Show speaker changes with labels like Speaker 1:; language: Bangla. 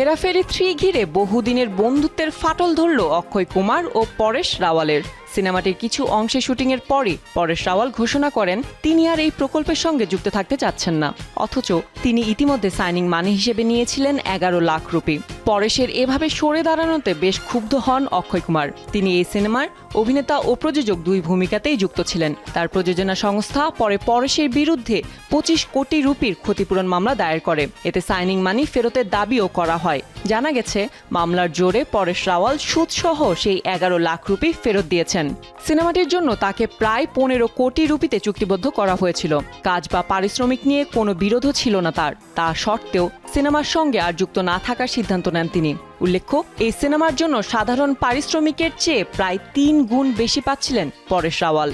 Speaker 1: হেরাফেরি থ্রি ঘিরে বহুদিনের বন্ধুত্বের ফাটল ধরল অক্ষয় কুমার ও পরেশ রাওয়ালের। সিনেমাটির কিছু অংশে শুটিংয়ের পরই পরেশ রাওয়াল ঘোষণা করেন, তিনি আর এই প্রকল্পের সঙ্গে যুক্ত থাকতে চাচ্ছেন না। অথচ তিনি ইতিমধ্যে সাইনিং মানি হিসেবে নিয়েছিলেন এগারো লাখ রুপি। পরেশের এভাবে সরে দাঁড়ানোতে বেশ ক্ষুব্ধ হন অক্ষয় কুমার। তিনি এই সিনেমার অভিনেতা ও প্রযোজক দুই ভূমিকাতেই যুক্ত ছিলেন। তার প্রযোজনা সংস্থা পরে পরেশের বিরুদ্ধে পঁচিশ কোটি রুপির ক্ষতিপূরণ মামলা দায়ের করে। এতে সাইনিং মানি ফেরতের দাবিও করা হয়। জানা গেছে, মামলার জোরে পরেশ রাওয়াল সুদসহ সেই এগারো লাখ রুপি ফেরত দিয়েছেন। সিনেমাটির জন্য তাকে প্রায় পনেরো কোটি রুপিতে চুক্তিবদ্ধ করা হয়েছিল। কাজ বা পারিশ্রমিক নিয়ে কোনো বিরোধও ছিল না তার। তা সত্ত্বেও সিনেমার সঙ্গে আর যুক্ত না থাকার সিদ্ধান্ত নেন তিনি। উল্লেখ্য, এই সিনেমার জন্য সাধারণ পারিশ্রমিকের চেয়ে প্রায় তিন গুণ বেশি পাচ্ছিলেন পরেশ রাওয়াল।